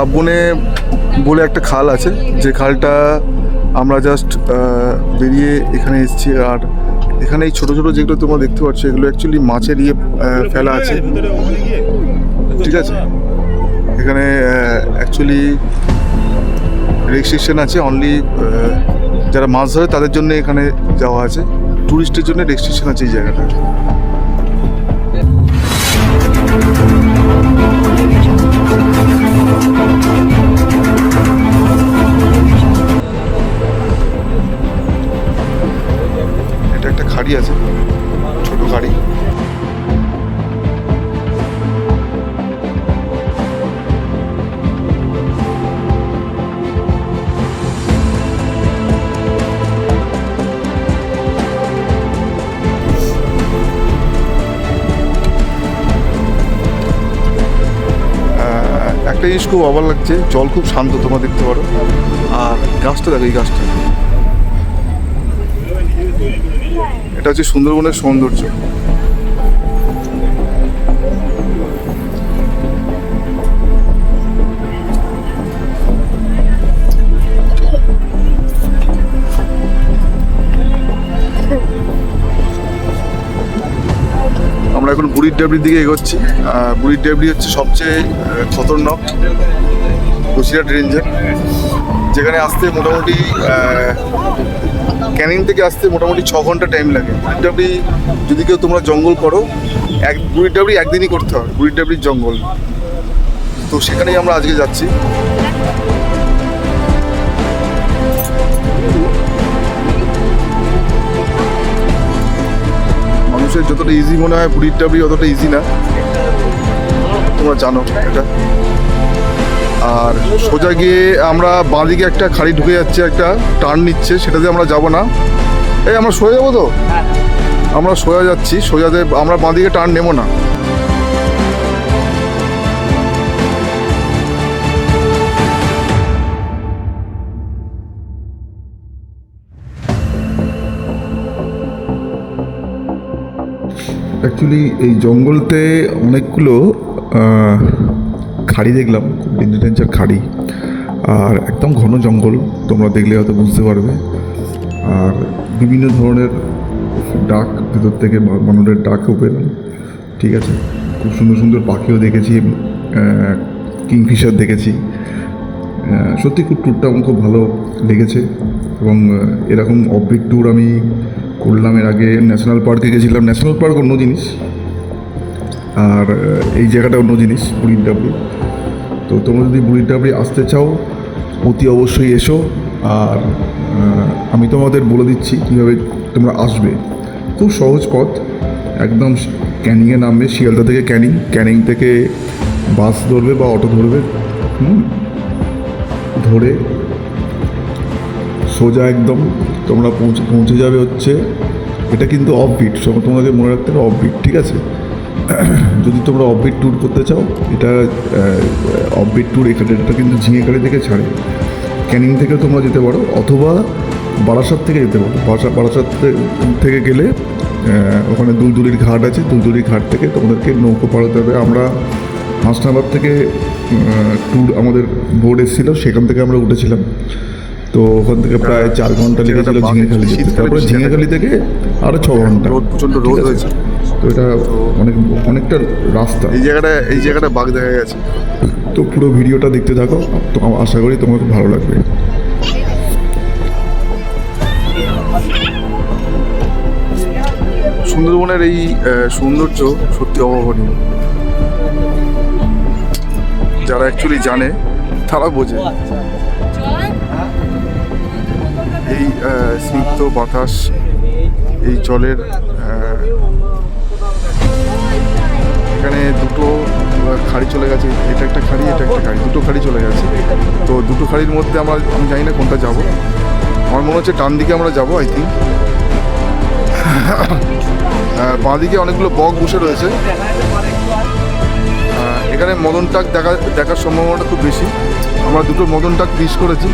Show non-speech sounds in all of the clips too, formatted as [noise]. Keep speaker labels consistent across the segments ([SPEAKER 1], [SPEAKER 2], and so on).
[SPEAKER 1] গাববনে বলে একটা খাল আছে, যে খালটা আমরা জাস্ট বেরিয়ে এখানে এসেছি। আর এখানে এই ছোটো ছোটো যেগুলো তোমরা দেখতে পাচ্ছ, এগুলো অ্যাকচুয়ালি মাছের ইয়ে ফেলা আছে। ঠিক আছে? এখানে অ্যাকচুয়ালি রেজিস্ট্রেশন আছে অনলি যারা মাছ ধরে তাদের জন্য এখানে যাওয়া আছে। টুরিস্টের জন্য রেজিস্ট্রেশন আছে এই জায়গাটা। এটা একটা খাড়ি আছে। খুব অবাক লাগছে, জল খুব শান্ত, তোমরা দেখতে পারো। আর গাছটা দেখো, এই গাছটা। এটা হচ্ছে সুন্দরবনের সৌন্দর্য। বুড়ির ডাবরির দিকে এগোচ্ছি। বুড়ির ডাবরি হচ্ছে সবচেয়ে খতরনাক বসিরহাট রেঞ্জের যেখানে আসতে মোটামুটি ক্যানিং থেকে আসতে মোটামুটি ছ ঘণ্টা টাইম লাগে। বুড়ির ডাবরি যদি কেউ তোমরা জঙ্গল করো, এক, বুড়ির ডাবরি একদিনই করতে হবে, বুড়ির ডাবরির জঙ্গল। তো সেখানেই আমরা আজকে যাচ্ছি। যতটা ইজি মনে হয় পুরীর ডাবরি অতটা ইজি না। তোমরা জানো এটা। আর সোজা গিয়ে আমরা বাঁদিকে একটা খাড়ি ঢুকে যাচ্ছে একটা টার্ন নিচ্ছে সেটাতে আমরা যাব না। এই আমরা সোজা যাব তো? আমরা সোজা যাচ্ছি সোজাতে আমরা বাঁদিকে টার্ন নেব না। অ্যাকচুয়ালি এই জঙ্গলতে অনেকগুলো খাড়ি দেখলাম, খুব ডেঞ্জার খাড়ি। আর একদম ঘন জঙ্গল, তোমরা দেখলে হয়তো বুঝতে পারবে। আর বিভিন্ন ধরনের ডাক ভেতর থেকে বানরের ডাকও পেলাম ঠিক আছে, খুব সুন্দর সুন্দর পাখিও দেখেছি কিংফিশার দেখেছি। সত্যি খুব ট্যুরটা আমার খুব ভালো লেগেছে। এবং এরকম অফবিট ট্যুর আমি করলাম এর আগে ন্যাশনাল পার্কে গেছিলাম। ন্যাশনাল পার্ক অন্য জিনিস। আর এই জায়গাটা অন্য জিনিস বুড়ির ডাবরি তো তোমরা যদি বুড়ির ডাবরি আসতে চাও, অতি অবশ্যই এসো। আর আমি তোমাদের বলে দিচ্ছি কীভাবে তোমরা আসবে। খুব সহজ পথ। একদম ক্যানিংয়ে নামবে, শিয়ালদা থেকে ক্যানিং। ক্যানিং থেকে বাস ধরবে বা অটো ধরবে। হুম। ধরে সোজা একদম তোমরা পৌঁছে পৌঁছে যাবে হচ্ছে। এটা কিন্তু অফবিট তোমাকে মনে রাখতে হবে অফবিট ঠিক আছে? [clears throat] যদি তোমরা অফবিট ট্যুর করতে চাও, এটা অফবিট ট্যুর এখানে এটা কিন্তু ঝিঙেখালি থেকে ছাড়ে। ক্যানিং থেকে তোমরা যেতে পারো, অথবা বারাসাত থেকে যেতে পারো। বারাসাত বারাসাত থেকে গেলে ওখানে দুলদুলির ঘাট আছে। দুলদুলির ঘাট থেকে তোমাদেরকে নৌকো পাড়াতে হবে। আমরা হাসনাবাদ থেকে ট্যুর আমাদের বোর্ড এসেছিল, সেখান থেকে আমরা উঠেছিলাম। তো ওখান থেকে প্রায় চার ঘণ্টা লেগেছিল
[SPEAKER 2] ঝিঙেখালি যেতে। তারপরে ঝিঙেখালি থেকে আরও ছ ঘণ্টা।
[SPEAKER 1] রোদ প্রচণ্ড? হয়েছে।
[SPEAKER 2] তো এটা অনেক অনেকটা রাস্তা।
[SPEAKER 1] এই জায়গাটা এই জায়গাটা বাঘ দেখা গেছে।
[SPEAKER 2] তো পুরো ভিডিওটা দেখতে থাকো। তো আশা করি তোমার ভালো লাগবে।
[SPEAKER 1] সুন্দরবনের এই সৌন্দর্য সত্যি অভাবনীয়। যারা অ্যাকচুয়ালি জানে তারা বোঝে। এই স্নিগ্ধ বাতাস এই জলের এখানে দুটো খাড়ি চলে গেছে। এটা একটা খাড়ি, এটা একটা খাড়ি, দুটো খাড়ি চলে গেছে। তো দুটো খাড়ির মধ্যে আমরা, আমি জানি না কোনটা যাব। আমার মনে হচ্ছে টান দিকে আমরা যাব আই থিঙ্ক বাঁদিকে অনেকগুলো বক বসে রয়েছে। এখানে মদন টাক দেখা, দেখার সম্ভাবনাটা খুব বেশি। আমরা দুটো মদন টাক মিস করেছি।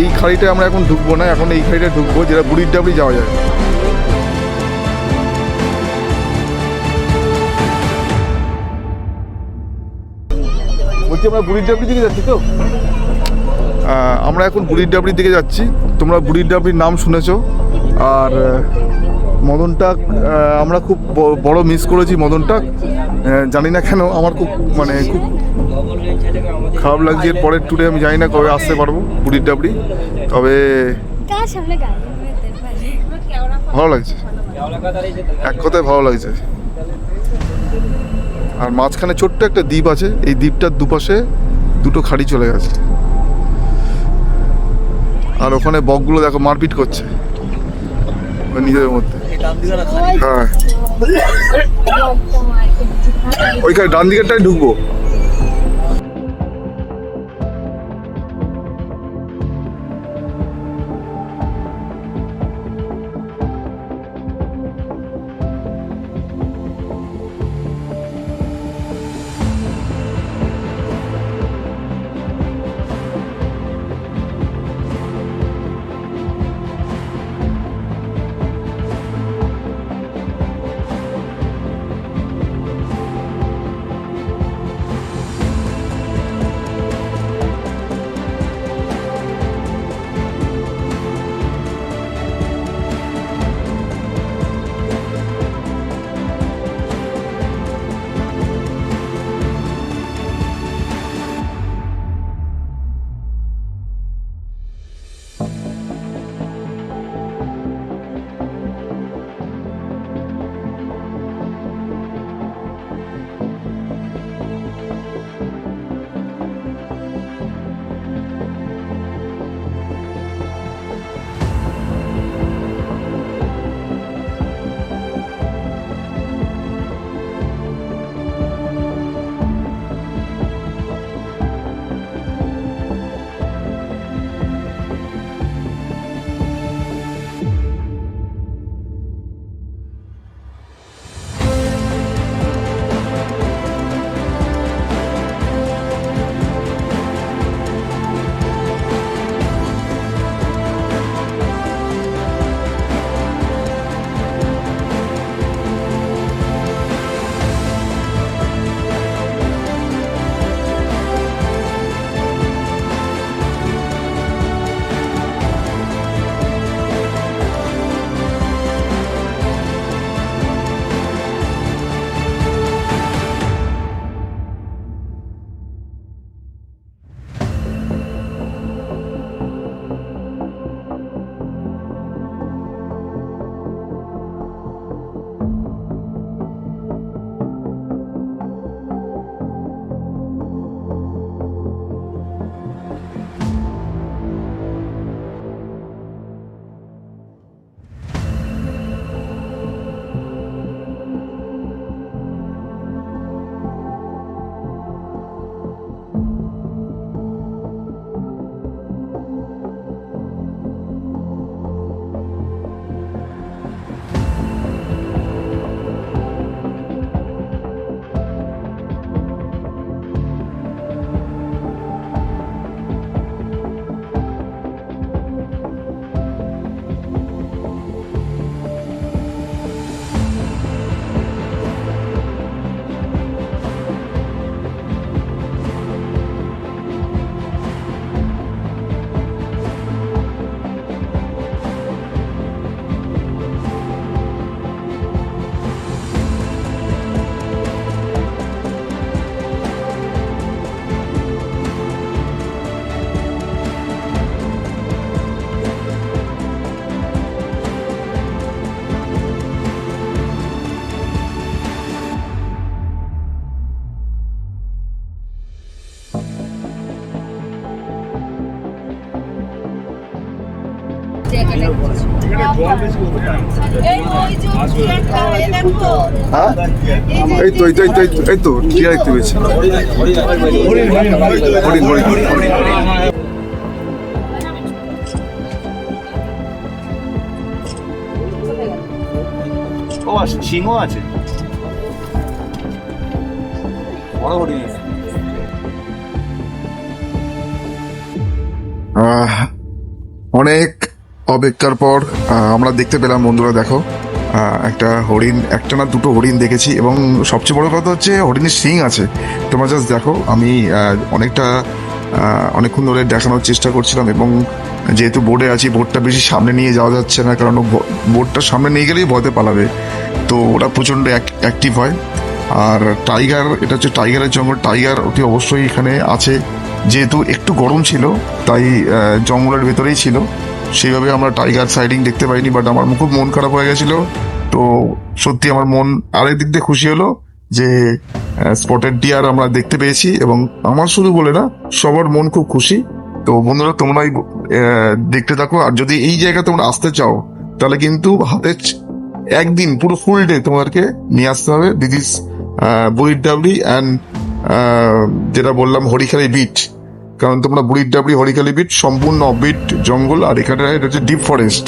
[SPEAKER 1] এই খাড়িটা আমরা এখন ঢুকবো না এখন এই খাড়িটা ঢুকবো যেটা বুড়ির ডাবরি যাওয়া যায়। বলছি আমরা বুড়ির ডাবরির দিকে যাচ্ছি তো? আমরা এখন বুড়ির ডাবরির দিকে যাচ্ছি। তোমরা বুড়ির ডাবরির নাম শুনেছ। আর আহ, মদনটা আমরা খুব বড় মিস করেছি মদনটা আহ, জানি না কেন আমার খুব মানে খুব খারাপ লাগছে, পরের ট্যুরে আমি জানি না কবে আসতে পারব বুড়ির ডাবরি তবে ভালো লাগছে। এক কথায় ভালো লাগছে। আর মাঝখানে ছোট্ট একটা দ্বীপ আছে, এই দ্বীপটার দুপাশে দুটো খাড়ি চলে গেছে। আর ওখানে বকগুলো দেখো মারপিট করছে নিজেদের মধ্যে। হ্যাঁ। ওইখানে ডান দিকেরটাই ঢুকবো। হ্যাঁ? এই তো এই তো এই
[SPEAKER 2] ও সিংহ আছে। বড় হরিণ আছে।
[SPEAKER 1] অনেক অপেক্ষার পর আমরা দেখতে পেলাম, বন্ধুরা দেখো
[SPEAKER 2] একটা হরিণ, একটা না দুটো হরিণ দেখেছি এবং সবচেয়ে বড় কথা হচ্ছে হরিণের শিং আছে। তোমরা জাস্ট দেখো, আমি অনেকটা অনেকক্ষণ ধরে দেখানোর চেষ্টা করছিলাম এবং যেহেতু বোর্ডে আছি বোর্ডটা বেশি সামনে নিয়ে যাওয়া যাচ্ছে না, কারণ বোর্ডটা সামনে নিয়ে গেলেই ভয়তে পালাবে। তো ওরা প্রচণ্ড অ্যাক্টিভ হয়। আর টাইগার এটা হচ্ছে টাইগারের জঙ্গল। টাইগার অতি অবশ্যই এখানে আছে। যেহেতু একটু গরম ছিল, তাই জঙ্গলের ভেতরেই ছিল। সেইভাবে আমরা টাইগার সাইডিং দেখতে পাইনি বাট আমার খুব মন খারাপ হয়ে গেছিল। তো সত্যি আমার মন আরেক দিক দিয়ে খুশি হলো যে স্পটেড ডিয়ার আমরা দেখতে পেয়েছি এবং আমার শুধু বলে না সবার মন খুব খুশি। তো বন্ধুরা তোমরাই আহ, দেখতে থাকো আর যদি এই জায়গা তোমরা আসতে চাও তাহলে কিন্তু হাতে একদিন পুরো ফুল ডে তোমাদেরকে নিয়ে আসতে হবে। দিস ইস বুড়ির ডাবলি অ্যান্ড যেটা বললাম হরিখালি বিট কারণ তোমরা বুড়ির ডাবলি হরিখালি বিট সম্পূর্ণ অবিট জঙ্গল, আর এখানে এটা হচ্ছে ডিপ ফরেস্ট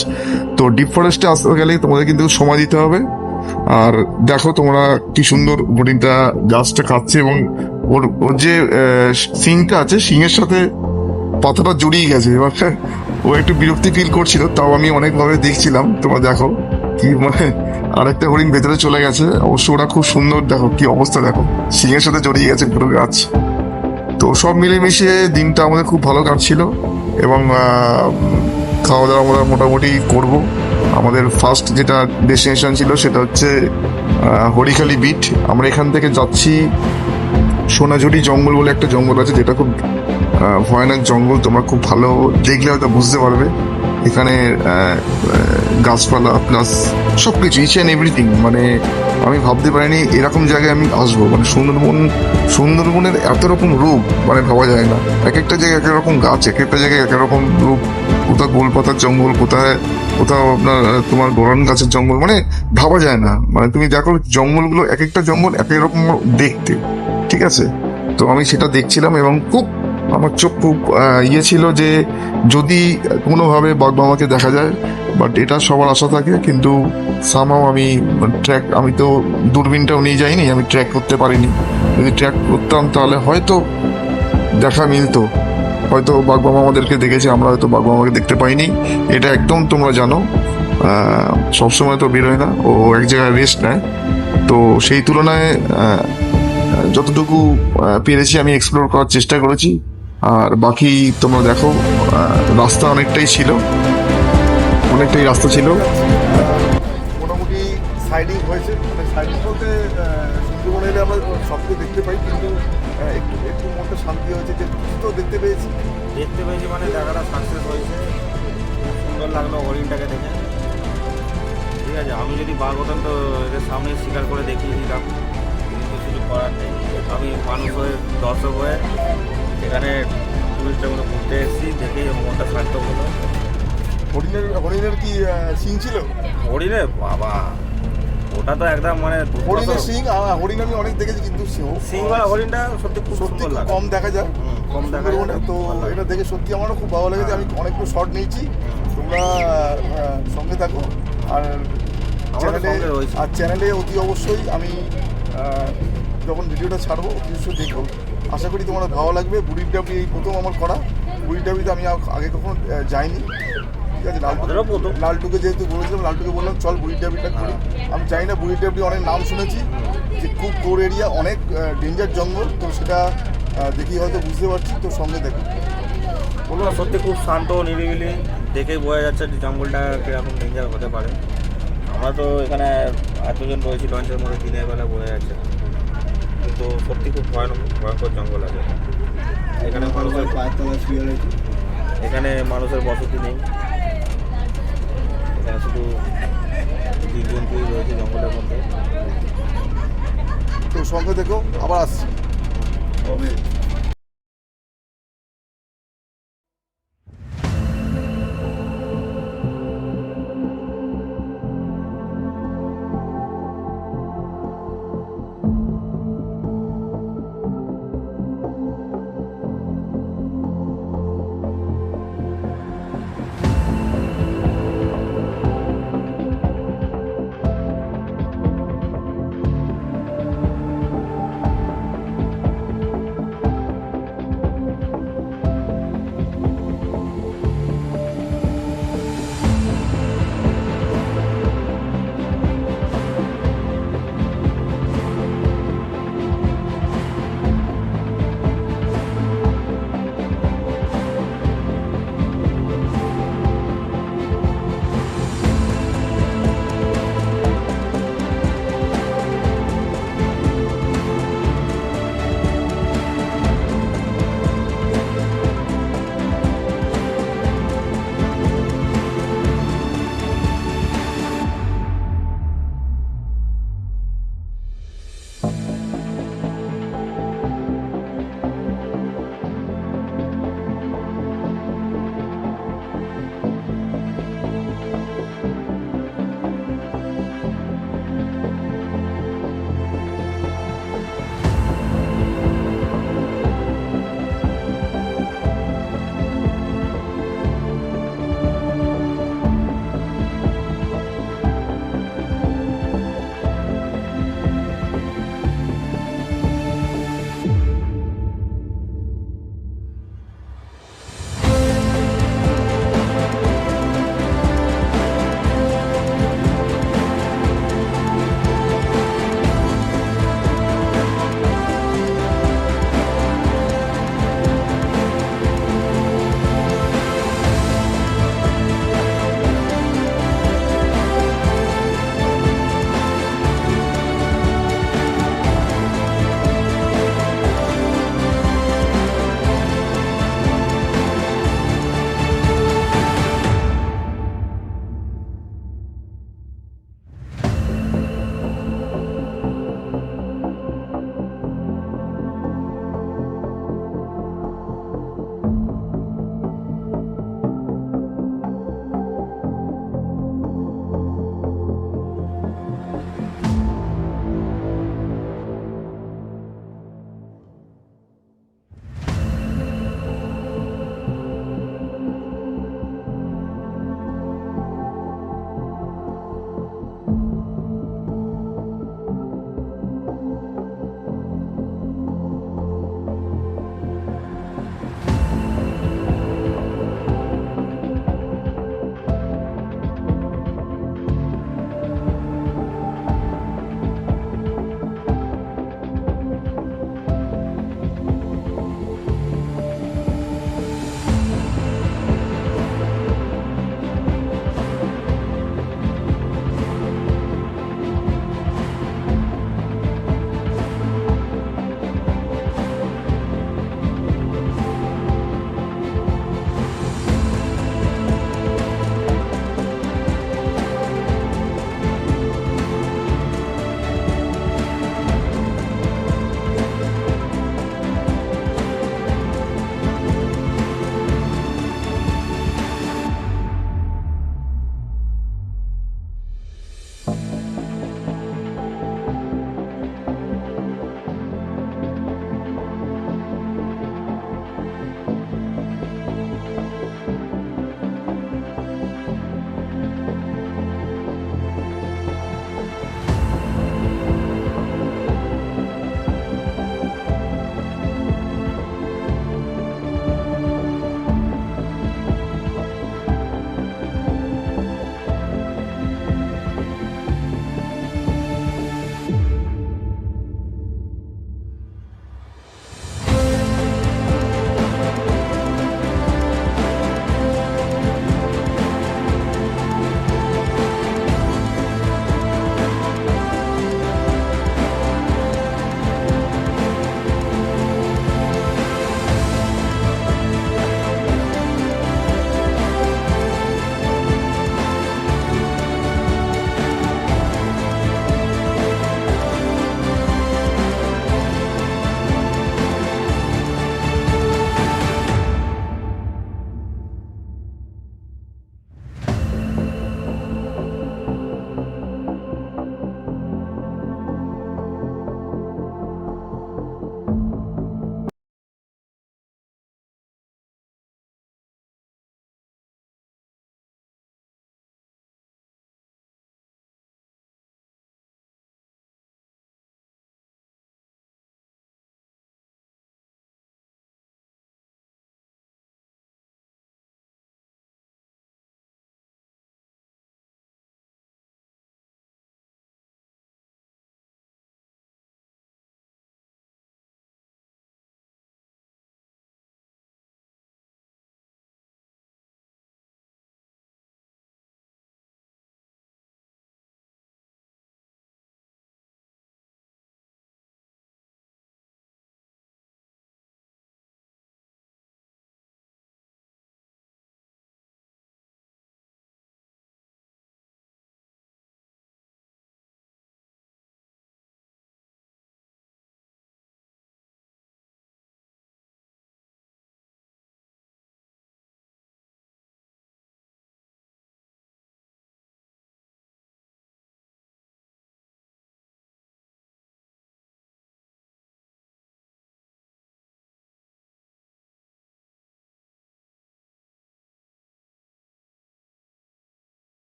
[SPEAKER 2] তো ডিপ ফরেস্টে আসতে গেলে তোমাদের কিন্তু সময় দিতে হবে। আর দেখো তোমরা কি সুন্দর হরিণটা গাছটা খাচ্ছে এবং ওর ওর যে সিংটা আছে, সিংয়ের সাথে পাতাটা জড়িয়ে গেছে। এবার ও একটু বিরক্তি ফিল করছিল, তাও আমি অনেকভাবে দেখছিলাম। তোমরা দেখো কি মানে আরেকটা হরিণ ভেতরে চলে গেছে। অবশ্য ওরা খুব সুন্দর, দেখো কি অবস্থা, দেখো। সিংহের সাথে জড়িয়ে গেছে পুরো গাছ। তো সব মিলেমিশে দিনটা আমাদের খুব ভালো কাটছিল এবং খাওয়া দাওয়া আমরা মোটামুটি করব। আমাদের ফার্স্ট যেটা ডেস্টিনেশন ছিল সেটা হচ্ছে হরিখালি বিট আমরা এখান থেকে যাচ্ছি সোনাঝুরি জঙ্গল বলে একটা জঙ্গল আছে, যেটা খুব ভয়ানক জঙ্গল। তোমরা খুব ভালো দেখলে হয়তো বুঝতে পারবে। এখানে গাছপালা প্লাস সব কিছু ইচ অ্যান্ড এভরিথিং মানে আমি ভাবতে পারিনি এরকম জায়গায় আমি আসব। মানে সুন্দরবন, সুন্দরবনের এত রকম রূপ মানে ভাবা যায় না। এক একটা জায়গায় এক রকম গাছ, এক একটা জায়গায় এক রকম রূপ। কোথাও গোলপাতার জঙ্গল, কোথায়, কোথাও আপনার তোমার গোরান গাছের জঙ্গল মানে ভাবা যায় না। মানে তুমি দেখো জঙ্গলগুলো এক একটা জঙ্গল এক রকম দেখতে। ঠিক আছে? তো আমি সেটা দেখছিলাম এবং খুব আমার চোখ খুব ইয়ে ছিল যে যদি কোনোভাবে বাঘ মামাকে দেখা যায় বাট এটা সবার আশা থাকে, কিন্তু সামাও আমি ট্র্যাক আমি তো দূরবীনটাও নিয়ে যাইনি, আমি ট্র্যাক করতে পারিনি। যদি ট্র্যাক করতাম তাহলে হয়তো দেখা মিলতো। হয়তো বাঘ মামা আমাদেরকে দেখেছে, আমরা হয়তো বাঘ মামাকে দেখতে পাইনি। এটা একদম তোমরা জানো সবসময় তো বেরোয় না, ও এক জায়গায় রেস্ট নেয়। তো সেই তুলনায় যতটুকু পেরেছি, আমি এক্সপ্লোর করার চেষ্টা করেছি। আর বাকি তোমরা দেখো রাস্তা অনেকটাই ছিল। অনেকটাই রাস্তা ছিল।
[SPEAKER 1] মোটামুটি সাইডিং হয়েছে। মানে সাইডিং বলতে সুন্দরবনে এলে আমরা সব কিছু দেখতে পাই কিন্তু একটু একটু মনটা শান্তি হয়েছে যে তো দেখতে পেয়েছি।
[SPEAKER 3] দেখতে পেয়েছি মানে জায়গাটা সাকসেস হয়েছে। খুব সুন্দর লাগল হরিণটাকে দেখে। ঠিক আছে আমি যদি বাঘ হতাম তো এদের সামনে শিকার করে দেখিয়ে দিতাম। কিন্তু কিছু করার নেই। আমি মানুষ হয়ে দর্শক হয়ে এখানে টুরিস্টের মতো ঘুরতে এসেছি দেখেই মনটা শান্ত হলো।
[SPEAKER 1] হরিণের হরিণের কি সিং ছিল?
[SPEAKER 3] হরিণে বাবা ওটা তো একদম মানে
[SPEAKER 1] হরিণের সিং হরিণ আমি অনেক দেখেছি কিন্তু সিংহ-
[SPEAKER 3] সিংহলা হরিণটা সত্যি খুব
[SPEAKER 1] সত্যি কম দেখা যায়।
[SPEAKER 3] কম দেখা যায়।
[SPEAKER 1] তো এটা দেখে সত্যি আমারও খুব ভালো লেগেছে। আমি অনেকগুলো শর্ট নিয়েছি। তোমরা সঙ্গে থাকো। আর চ্যানেলে আর চ্যানেলে অতি অবশ্যই আমি যখন ভিডিওটা ছাড়বো অতি অবশ্যই দেখো আশা করি তোমার ভালো লাগবে। বুড়ির ডাবলি এই প্রথম আমার করা। বুড়ির ডাবলিতে আমি আগে কখনো যাইনি। ঠিক আছে লালটু লালটুকে যেহেতু বলেছিলাম লালটুকে বললাম চল বুড়ির ডাবলিটা করি। আমি জানি না বুড়ির ডাবলি অনেক নাম শুনেছি যে খুব কোর এরিয়া অনেক ডেঞ্জার জঙ্গল। তো সেটা দেখি হয়তো বুঝতে পারছি তো সঙ্গে দেখো।
[SPEAKER 3] না, সত্যি খুব শান্ত নিরিবিলি। দেখেই বোঝা যাচ্ছে যে জঙ্গলটা কীরকম ডেঞ্জার হতে পারে। আমরা তো এখানে এতজন রয়েছি লঞ্চের মধ্যে দিনের বেলা বোঝা যাচ্ছে। কিন্তু সত্যি খুব ভয়ানক ভয়ঙ্কর জঙ্গল আছে। এখানে মানুষের এখানে মানুষের বসতি নেই। এখানে শুধু জীবজন্তুই রয়েছে জঙ্গলের মধ্যে।
[SPEAKER 1] তো সঙ্গে দেখো আবার আসছি।